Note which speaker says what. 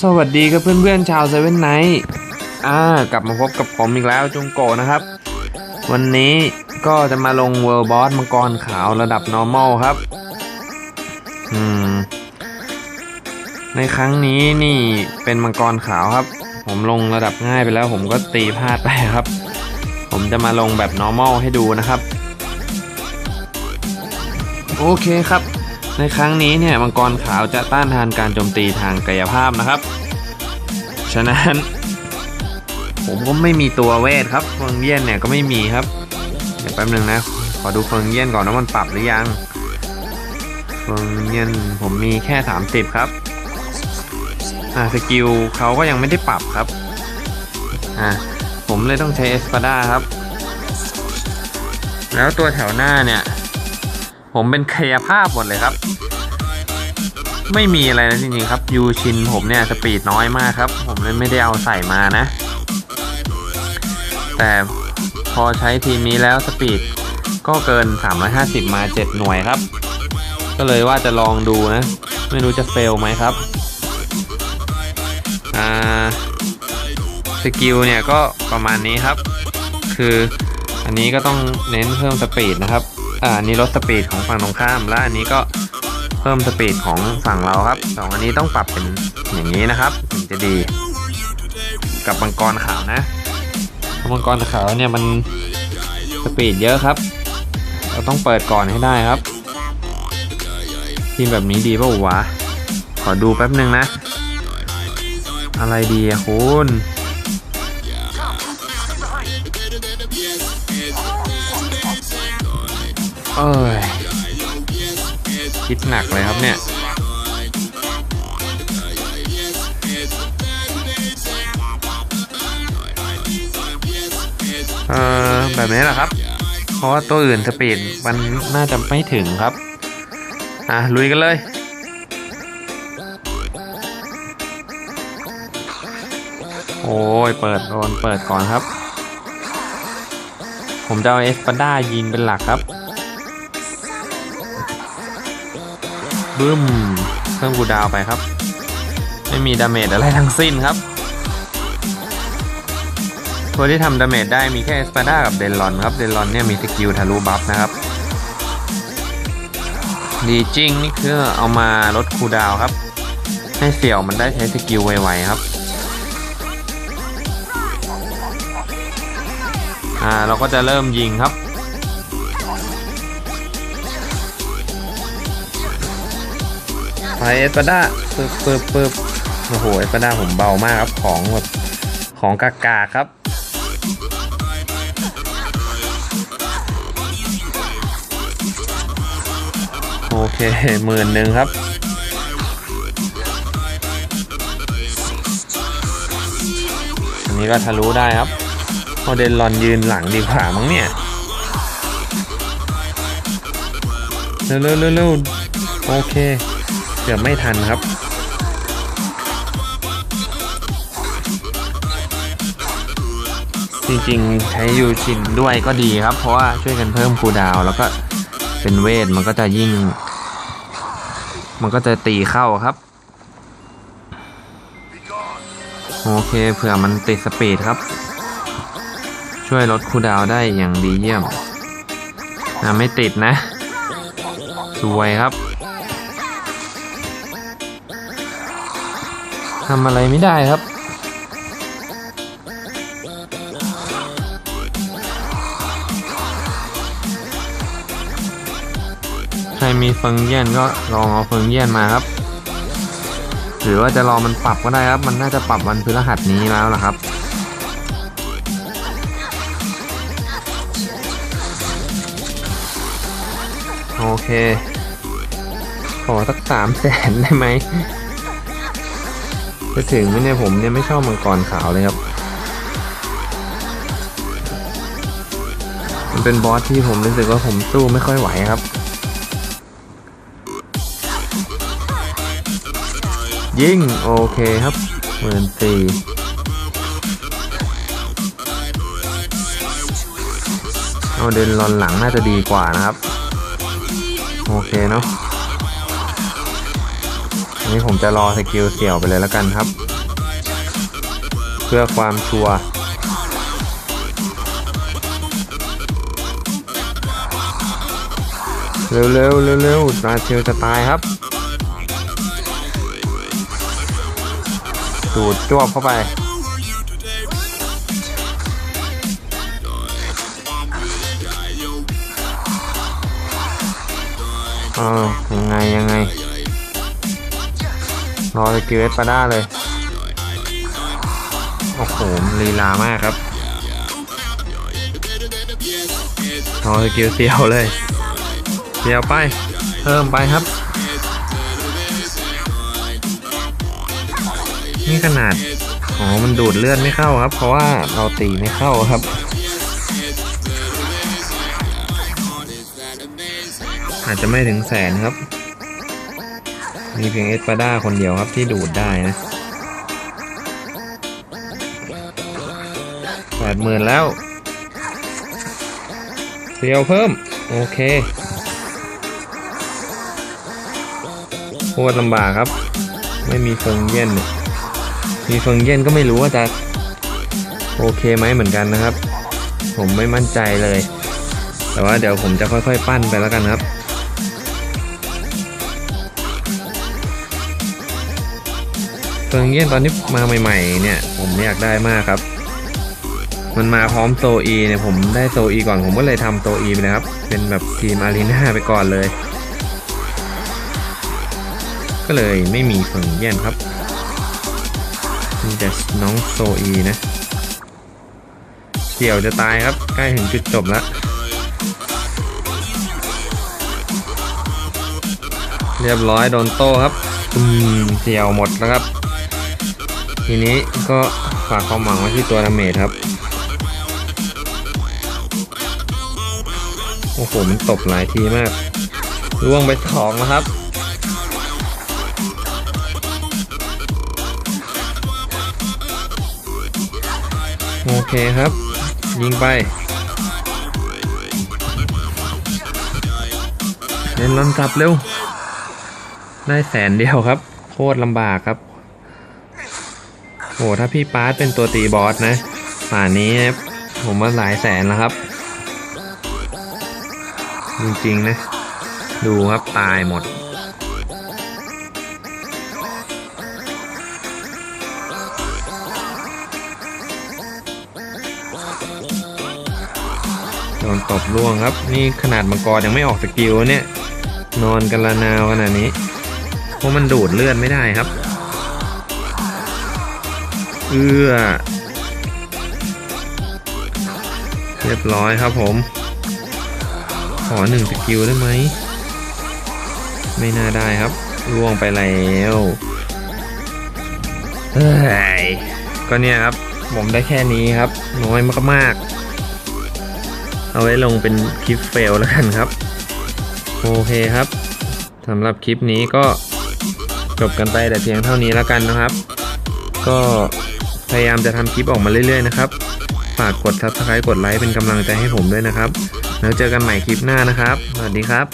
Speaker 1: สวัสดีครับเพื่อนๆชาวเซเว่นไนท์อ่ากลับมาพบกับผมอีกแล้วจุงโกนะครับ วันนี้ก็จะมาลงเว r ร์บอสมังกรขาวระดับ normal ครับ อืม ในครั้งนี้นี่เป็นมังกรขาวครับ ผมลงระดับง่ายไปแล้วผมก็ตีพลาดไปครับ ผมจะมาลงแบบ normal ให้ดูนะครับ โอเคครับ ในครั้งนี้เนี่ยมังกรขาวจะต้านทานการโจมตีทางกายภาพนะครับ ฉะนั้น ผมก็ไม่มีตัวเวทครับเฟิงเยี่ยนเนี่ยก็ไม่มีครับ เดี๋ยวแป๊บนึงนะ ขอดูเฟิงเยี่ยนก่อนว่ามันปรับหรือยังเฟิงเยี่ยนผมมีแค่ 30 ครับอ่าสกิลเขาก็ยังไม่ได้ปรับครับอ่าผมเลยต้องใช้เอสปาดาครับ แล้วตัวแถวหน้าเนี่ย ผมเป็นกายภาพหมดเลยครับ ไม่มีอะไรนะจริงๆครับ ยูชินผมเนี่ยสปีดน้อยมากครับ ผมเลยไม่ได้เอาใส่มานะ แต่พอใช้ทีมนี้แล้วสปีดก็เกิน 350 มา 7 หน่วยครับ ก็เลยว่าจะลองดูนะ ไม่รู้จะเฟลไหมครับ อ่า สกิลเนี่ยก็ประมาณนี้ครับ คืออันนี้ก็ต้องเน้นเพิ่มสปีดนะครับ อ่าอันนี้ลดสปีดของฝั่งตรงข้าม และอันนี้ก็เพิ่มสปีดของฝั่งเราครับสองอันนี้ต้องปรับเป็นอย่างนี้นะครับถึงจะดี กับมังกรขาวนะเพราะมังกรขาวเนี่ยมันสปีดเยอะครับ เราต้องเปิดก่อนให้ได้ครับทีมแบบนี้ดีป่าววะ ขอดูแป๊บหนึ่งนะ อะไรดีอะคุณ เอ้ยคิดหนักเลยครับเนี่ยเออแบบนี้แหละครับ เพราะว่าตัวอื่นสปีดมันน่าจะไม่ถึงครับ อะ ลุยกันเลยโอ้ย เปิดโดนเปิดก่อนครับ ผมจะเอาเอสปาด้ายิงเป็นหลักครับ บึ้มเพิ่มกูดาวไปครับ ไม่มีดาเมจอะไรทั้งสิ้นครับ ตัวที่ทำดาเมจได้มีแค่เอสปาด้ากับเดนลอนครับ เดนลอนเนี่ยมีสกิลทะลุบัฟนะครับ ดีจริงนี่คือเอามาลดคูดาวครับ ให้เสี่ยวมันได้ใช้สกิลไวๆครับอ่าเราก็จะเริ่มยิงครับ เอสปาด้าปึ๊บปึ๊บปึ๊บโอ้โหเอสปาด้าผมเบามากครับของแบบของกากาครับโอเคหมื่นหนึ่งครับอันนี้ก็ทะลุได้ครับโมเดลลอนยืนหลังดีกว่ามั้งเนี่ยเร็วเร็วเร็วเร็วโอเค เกือบไม่ทันครับ จริงๆ ใช้ยูชินด้วยก็ดีครับ เพราะว่าช่วยกันเพิ่มคูดาว แล้วก็เป็นเวทมันก็จะยิ่ง มันก็จะตีเข้าครับ โอเคเผื่อมันติดสปีดครับ ช่วยลดคูดาวได้อย่างดีเยี่ยมนะไม่ติดนะ สวยครับ ทำอะไรไม่ได้ครับ ใครมีเฟิงเยี่ยนก็ลองเอาเฟิงเยี่ยนมาครับ หรือว่าจะรอมันปรับก็ได้ครับ มันน่าจะปรับวันพฤหัสนี้แล้วล่ะครับโอเค ขอสักสามแสนได้ไหม จะถึงไหมเนี่ยผมเนี่ยไม่ชอบมังกรขาวเลยครับ มันเป็นบอสที่ผมรู้สึกว่าผมสู้ไม่ค่อยไหวครับ ยิงโอเคครับหมื่นสี่เอาเดินลอนหลังน่าจะดีกว่านะครับ โอเคเนาะ นนี้ผมจะรอสกิลเสี่ยวไปเลยแล้วกันครับ เพื่อความชัวร์เร็วเร็วเร็วเร็วๆราเชลจะตายครับ ดูดจวบเข้าไป อ้าวยังไงยังไง รอสกิลเอสปาด้าเลย โอ้โหลีลามากครับรอสกิลเสียวเลยเสียวไป เพิ่มไปครับ นี่ขนาดอ๋อมันดูดเลือดไม่เข้าครับ เพราะว่าเราตีไม่เข้าครับอาจจะไม่ถึงแสนครับ มีเพียงเอสปาด้าคนเดียวครับที่ดูดได้นะแปดหมื่นแล้วเดียวเพิ่ม โอเคโคตรลำบากครับ ไม่มีเฟิงเย็นมีเฟิงเย็นก็ไม่รู้ว่าจะโอเคไหมเหมือนกันนะครับ ผมไม่มั่นใจเลย แต่ว่าเดี๋ยวผมจะค่อยๆ ปั้นไปแล้วกันครับ เฟิงเยี่ยนตอนนี้มาใหม่ๆเนี่ย ผมอยากได้มากครับ มันมาพร้อมโซอีเนี่ยผมได้โซอีก่อนผมก็เลยทำโซอีไปเลยครับ เป็นแบบทีมอารีนาไปก่อนเลย ก็เลยไม่มีเฟิงเยี่ยนครับมีแต่น้องโซอีนะเกี่ยวจะตายครับ ใกล้ถึงจุดจบแล้วเรียบร้อยโดนโต้ครับอืมเสี่ยวหมดแล้วครับ ทีนี้ก็ฝากความหวังไว้ที่ตัวดาเมจครับ โอ้โห มันตบหลายทีมากล่วงไปสองแล้วครับโอเคครับ ยิงไปเล่นลอนกลับเร็ว ได้แสนเดียวครับ โคตรลำบากครับ โอ้ถ้าพี่ปาร์ตเป็นตัวตีบอสนะป่านนี้ผมว่าหลายแสนแล้วครับ จริงๆนะ ดูครับตายหมดโดนตบล่วงครับ นี่ขนาดมังกรยังไม่ออกสกิลเนี่ย นอนกันละนาวขนาดนี้ เพราะมันดูดเลือดไม่ได้ครับ เอื้อ เรียบร้อยครับผม ขอหนึ่งสกิลได้ไหม ไม่น่าได้ครับล่วงไปแล้วเฮ้ยก็เนี่ยครับ ผมได้แค่นี้ครับ น้อยมากๆ เอาไว้ลงเป็นคลิปเฟลแล้วกันครับ โอเคครับสำหรับคลิปนี้ก็จบกันไปแต่เพียงเท่านี้แล้วกันนะครับ ก็ พยายามจะทำคลิปออกมาเรื่อยๆนะครับ ฝากกด subscribe กดไลค์เป็นกำลังใจให้ผมด้วยนะครับ แล้วเจอกันใหม่คลิปหน้านะครับ สวัสดีครับ